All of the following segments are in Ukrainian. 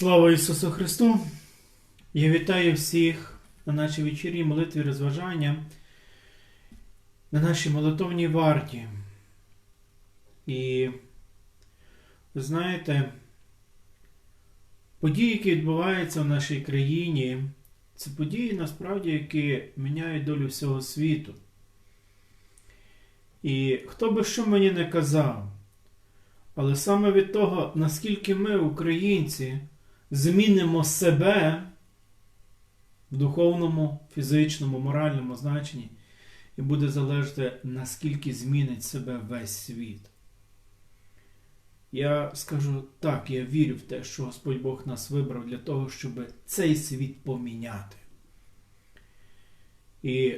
Слава Ісусу Христу! Я вітаю всіх на нашій вечірній молитві розважання, на нашій молитовній варті. І ви знаєте, події, які відбуваються в нашій країні, це події насправді, які міняють долю всього світу. І хто би що мені не казав, але саме від того, наскільки ми, українці, змінимо себе в духовному, фізичному, моральному значенні, і буде залежати, наскільки змінить себе весь світ. Я скажу так, я вірю в те, що Господь Бог нас вибрав для того, щоб цей світ поміняти. І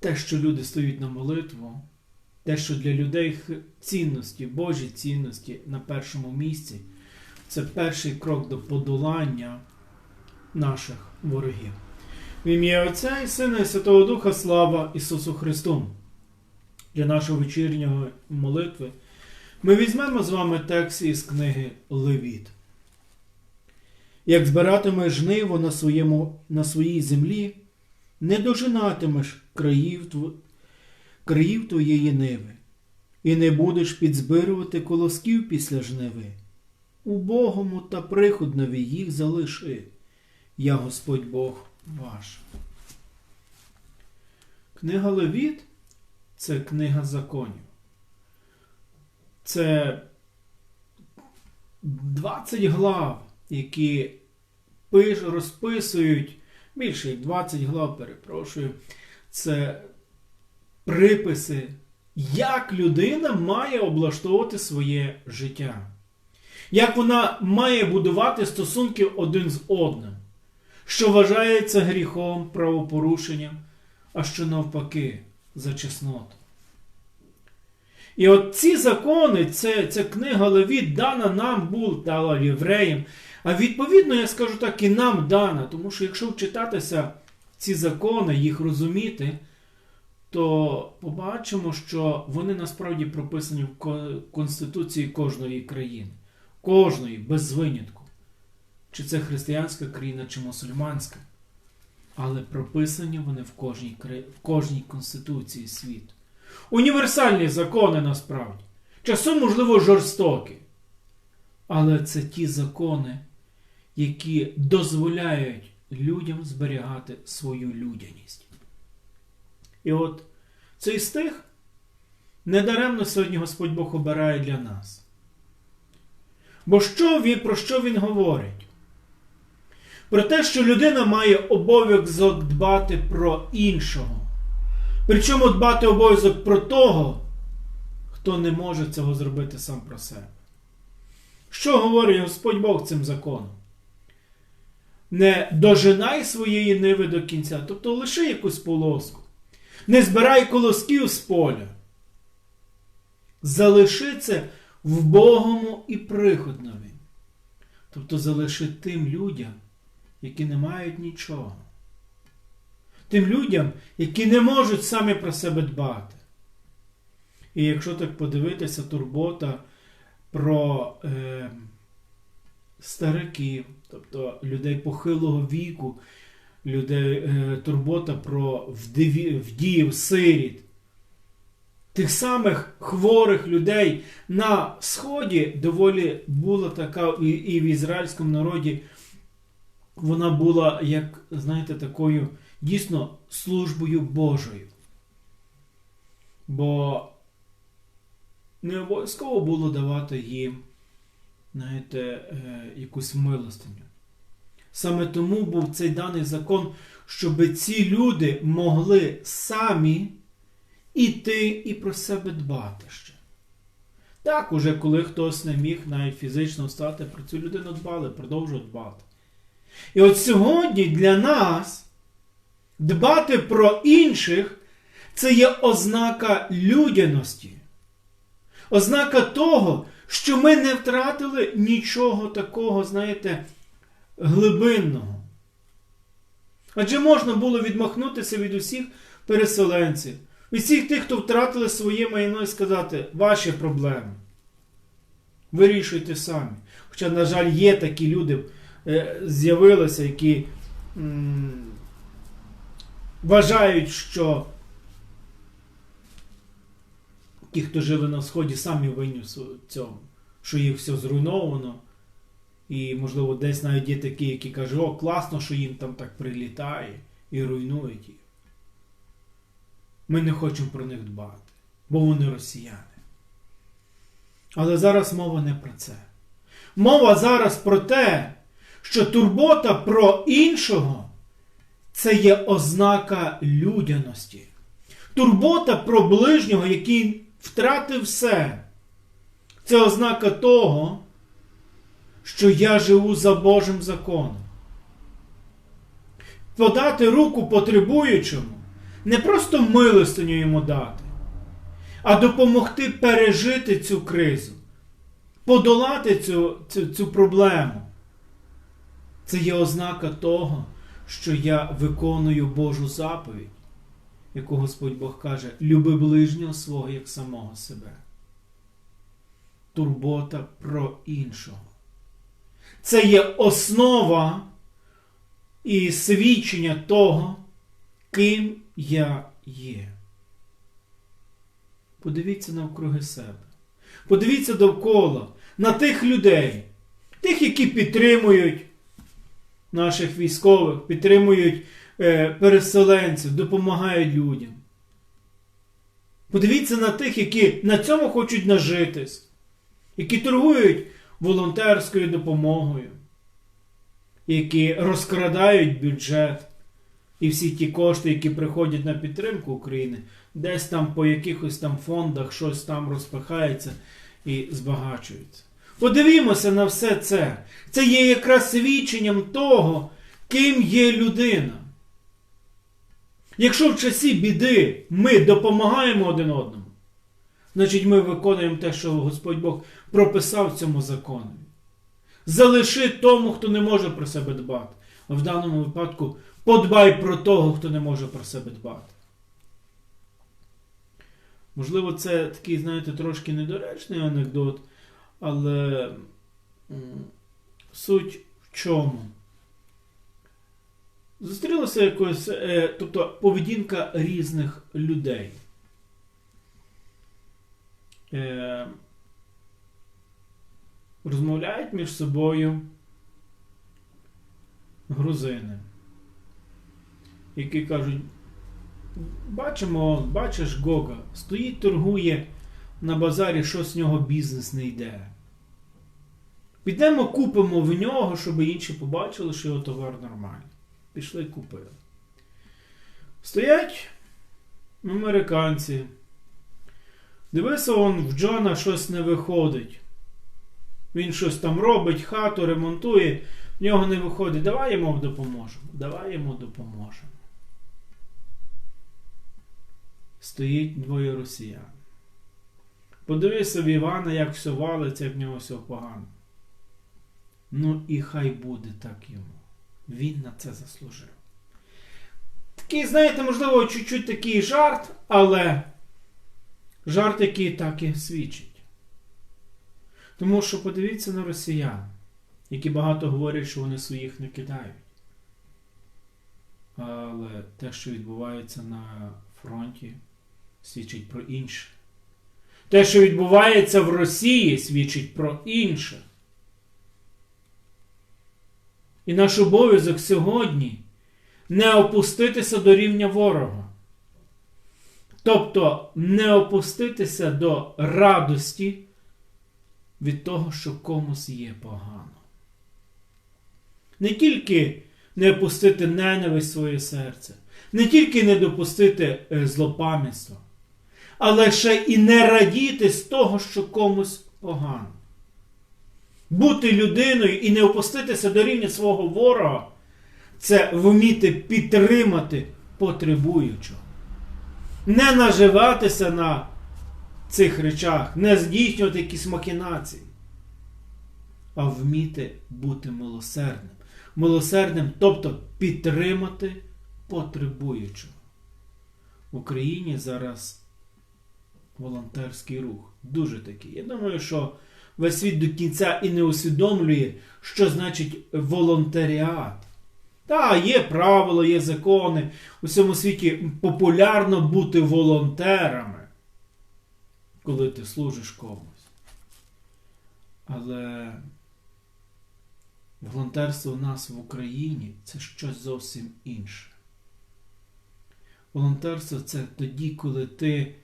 те, що люди стоять на молитву, те, що для людей цінності, Божі цінності на першому місці, це перший крок до подолання наших ворогів. В ім'я Отця і Сина і Святого Духа слава Ісусу Христу. Для нашого вечірнього молитви ми візьмемо з вами текст із книги Левіт. Як збиратимеш жниво на, своєму, на своїй землі, не дожинатимеш країв, країв твоєї ниви, і не будеш підзбирувати колосків після жниви. Убогому та приходнові їх залиши. Я Господь Бог ваш. Книга Левіт це книга законів. Це 20 глав, які пиш, розписують, більше як 20 глав, перепрошую, це приписи, як людина має облаштовувати своє життя як вона має будувати стосунки один з одним, що вважається гріхом, правопорушенням, а що навпаки за чесноту. І от ці закони, це, ця книга Левіт дана нам була дала євреям. А відповідно, я скажу так, і нам дана, тому що якщо вчитатися ці закони, їх розуміти, то побачимо, що вони насправді прописані в Конституції кожної країни кожної, без винятку. Чи це християнська країна, чи мусульманська. Але прописані вони в кожній, в кожній конституції світу. Універсальні закони насправді. Часом, можливо, жорстокі. Але це ті закони, які дозволяють людям зберігати свою людяність. І от цей стих недаремно сьогодні Господь Бог обирає для нас. Бо що він, про що він говорить? Про те, що людина має обов'язок дбати про іншого. Причому дбати обов'язок про того, хто не може цього зробити сам про себе. Що говорить Господь Бог цим законом? Не дожинай своєї ниви до кінця, тобто лиши якусь полоску. Не збирай колосків з поля. Залиши це вбогому і приходнові. Тобто залиши тим людям, які не мають нічого. Тим людям, які не можуть самі про себе дбати. І якщо так подивитися, турбота про е, стариків, тобто людей похилого віку, людей, е, турбота про вдиві, вдів, сиріт, тих самих хворих людей на Сході доволі була така, і, в ізраїльському народі вона була, як, знаєте, такою дійсно службою Божою. Бо не обов'язково було давати їм, знаєте, е, якусь милостиню. Саме тому був цей даний закон, щоб ці люди могли самі іти і про себе дбати ще. Так, уже коли хтось не міг навіть фізично встати, про цю людину дбали, продовжують дбати. І от сьогодні для нас дбати про інших це є ознака людяності. Ознака того, що ми не втратили нічого такого, знаєте, глибинного. Адже можна було відмахнутися від усіх переселенців, всіх тих, хто втратили своє майно і сказати, ваші проблеми. Вирішуйте самі. Хоча, на жаль, є такі люди е, з'явилися, які вважають, що ті, хто живе на Сході, самі винні в цьому, що їх все зруйновано. І, можливо, десь навіть є такі, які кажуть, о, класно, що їм там так прилітає і руйнують їх. Ми не хочемо про них дбати, бо вони росіяни. Але зараз мова не про це. Мова зараз про те, що турбота про іншого це є ознака людяності. Турбота про ближнього, який втратив все. Це ознака того, що я живу за Божим законом. Подати руку потребуючому, не просто милостиню йому дати, а допомогти пережити цю кризу, подолати цю, цю, цю проблему. Це є ознака того, що я виконую Божу заповідь, яку Господь Бог каже: люби ближнього свого як самого себе. Турбота про іншого. Це є основа і свідчення того, ким я є. Подивіться навкруги себе. Подивіться довкола на тих людей, тих, які підтримують наших військових, підтримують е, переселенців, допомагають людям. Подивіться на тих, які на цьому хочуть нажитись, які торгують волонтерською допомогою, які розкрадають бюджет і всі ті кошти, які приходять на підтримку України, десь там по якихось там фондах щось там розпихається і збагачується. Подивімося на все це. Це є якраз свідченням того, ким є людина. Якщо в часі біди ми допомагаємо один одному, значить ми виконуємо те, що Господь Бог прописав цьому законі. Залиши тому, хто не може про себе дбати. В даному випадку подбай про того, хто не може про себе дбати. Можливо, це такий, знаєте, трошки недоречний анекдот, але суть в чому? Зустрілося якось, е, тобто поведінка різних людей. Е, розмовляють між собою грузини, які кажуть, бачимо, бачиш Гога, стоїть, торгує на базарі, що з нього бізнес не йде. Підемо купимо в нього, щоб інші побачили, що його товар нормальний. Пішли купили. Стоять американці. Дивися, он в Джона щось не виходить. Він щось там робить, хату ремонтує, в нього не виходить. Давай йому допоможемо. Давай йому допоможемо. Стоїть двоє росіян. Подивися в Івана, як все валиться, як в нього все погано. Ну і хай буде так йому. Він на це заслужив. Такий, знаєте, можливо, чуть-чуть такий жарт, але жарт, який так і свідчить. Тому що подивіться на росіян, які багато говорять, що вони своїх не кидають. Але те, що відбувається на фронті, свідчить про інше. Те, що відбувається в Росії, свідчить про інше. І наш обов'язок сьогодні не опуститися до рівня ворога. Тобто не опуститися до радості від того, що комусь є погано. Не тільки не опустити ненависть своє серце, не тільки не допустити е, злопам'ятства, але ще і не радіти з того, що комусь погано. Бути людиною і не опуститися до рівня свого ворога це вміти підтримати потребуючого. Не наживатися на цих речах, не здійснювати якісь махінації, а вміти бути милосердним. Милосердним, тобто підтримати потребуючого. В Україні зараз волонтерський рух. Дуже такий. Я думаю, що весь світ до кінця і не усвідомлює, що значить волонтеріат. Та, є правила, є закони. У всьому світі популярно бути волонтерами, коли ти служиш комусь. Але волонтерство у нас в Україні це щось зовсім інше. Волонтерство це тоді, коли ти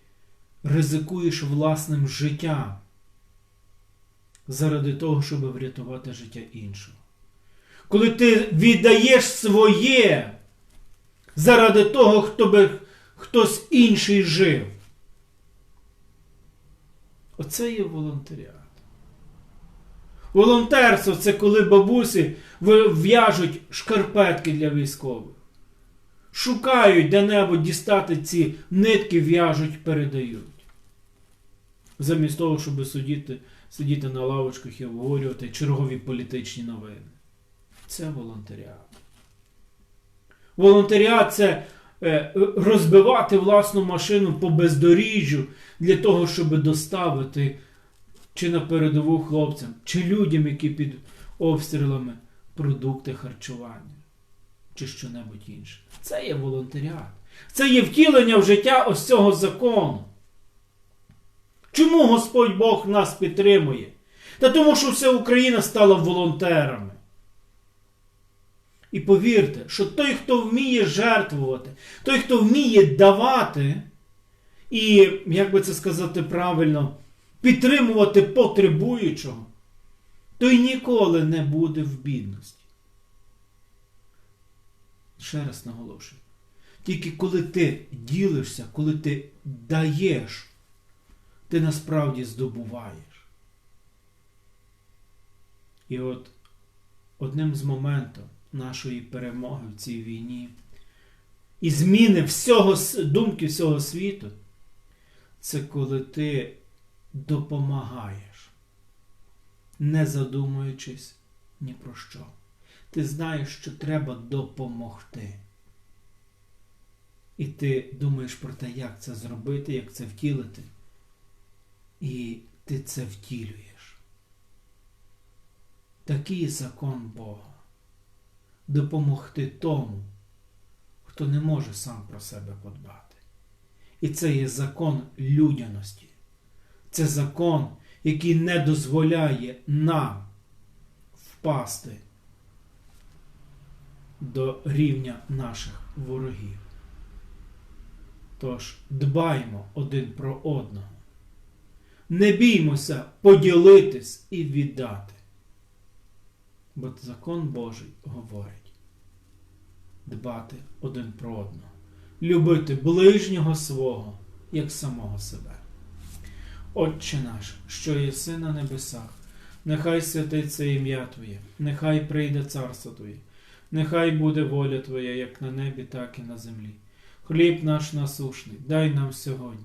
ризикуєш власним життям заради того, щоб врятувати життя іншого. Коли ти віддаєш своє заради того, хто хтось інший жив. Оце є волонтеріат. Волонтерство це коли бабусі в'яжуть шкарпетки для військових. Шукають де-небудь дістати ці нитки, в'яжуть, передають. Замість того, щоб сидіти, сидіти на лавочках і обговорювати чергові політичні новини. Це волонтеріат. Волонтеріат це е, розбивати власну машину по бездоріжжю для того, щоб доставити чи на передову хлопцям, чи людям, які під обстрілами продукти харчування, чи що-небудь інше. Це є волонтеріат. Це є втілення в життя ось цього закону. Чому Господь Бог нас підтримує? Та тому, що вся Україна стала волонтерами. І повірте, що той, хто вміє жертвувати, той, хто вміє давати, і, як би це сказати правильно, підтримувати потребуючого, той ніколи не буде в бідності. Ще раз наголошую. Тільки коли ти ділишся, коли ти даєш, ти насправді здобуваєш. І от одним з моментів нашої перемоги в цій війні і зміни всього, думки всього світу, це коли ти допомагаєш, не задумуючись ні про що. Ти знаєш, що треба допомогти. І ти думаєш про те, як це зробити, як це втілити. І ти це втілюєш. Такий закон Бога. Допомогти тому, хто не може сам про себе подбати. І це є закон людяності. Це закон, який не дозволяє нам впасти до рівня наших ворогів. Тож дбаймо один про одного. Не біймося поділитись і віддати. Бо закон Божий говорить дбати один про одного, любити ближнього свого, як самого себе. Отче наш, що єси на небесах, нехай святиться ім'я Твоє, нехай прийде царство Твоє, нехай буде воля Твоя, як на небі, так і на землі. Хліб наш насушний, дай нам сьогодні,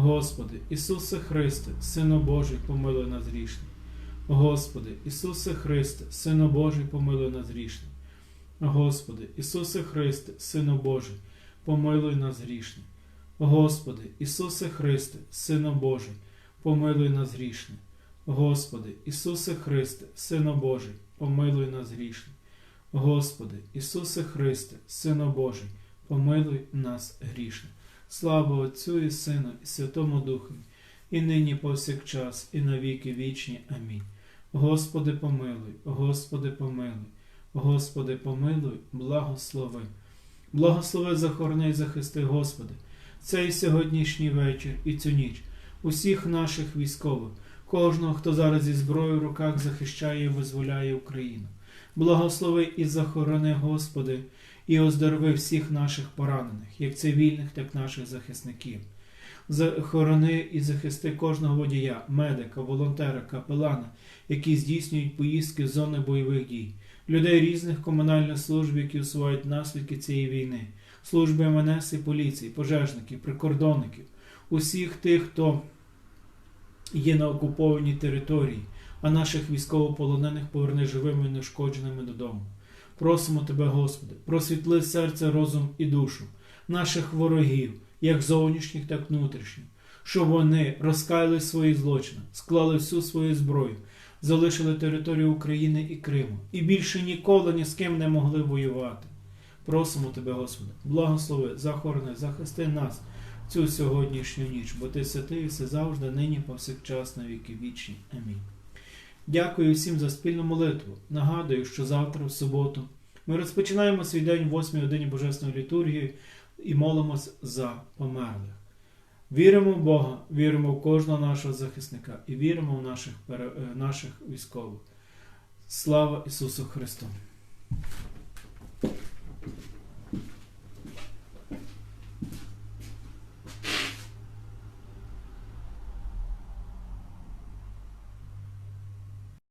Господи, Ісусе Христе, Сину Божий, помилуй нас грішно. Господи, Ісусе Христе, Сину Божий, помилуй нас грішно. Господи, Ісусе Христе, Сину Божий, помилуй нас грішні. Господи, Ісусе Христе, Сину Божий, помилуй нас грішні. Господи, Ісусе Христе, Сину Божий, помилуй нас грішні. Господи, Ісусе Христе, Сину Божий, помилуй нас грішні. Слава Отцю і Сину, і Святому Духу, і нині повсякчас, і на віки вічні. Амінь. Господи, помилуй, Господи, помилуй, Господи, помилуй, благослови. Благослови, захорони і захисти, Господи, цей сьогоднішній вечір і цю ніч, усіх наших військових, кожного, хто зараз зі зброєю в руках захищає і визволяє Україну. Благослови і захорони, Господи, і оздорови всіх наших поранених, як цивільних, так і наших захисників. Захорони і захисти кожного водія, медика, волонтера, капелана, які здійснюють поїздки з зони бойових дій, людей різних комунальних служб, які усувають наслідки цієї війни, служби МНС і поліції, пожежників, прикордонників, усіх тих, хто є на окупованій території, а наших військовополонених поверни живими і неушкодженими додому. Просимо Тебе, Господи, просвітли серце, розум і душу наших ворогів, як зовнішніх, так внутрішніх, щоб вони розкаяли свої злочини, склали всю свою зброю, залишили територію України і Криму і більше ніколи ні з ким не могли воювати. Просимо Тебе, Господи, благослови, захорони, захисти нас цю сьогоднішню ніч, бо Ти святий все завжди, нині, повсякчас, на віки вічні. Амінь. Дякую всім за спільну молитву. Нагадую, що завтра, в суботу, ми розпочинаємо свій день в 8 годині Божественної літургії і молимось за померлих. Віримо в Бога, віримо в кожного нашого захисника і віримо в наших, е, наших військових. Слава Ісусу Христу!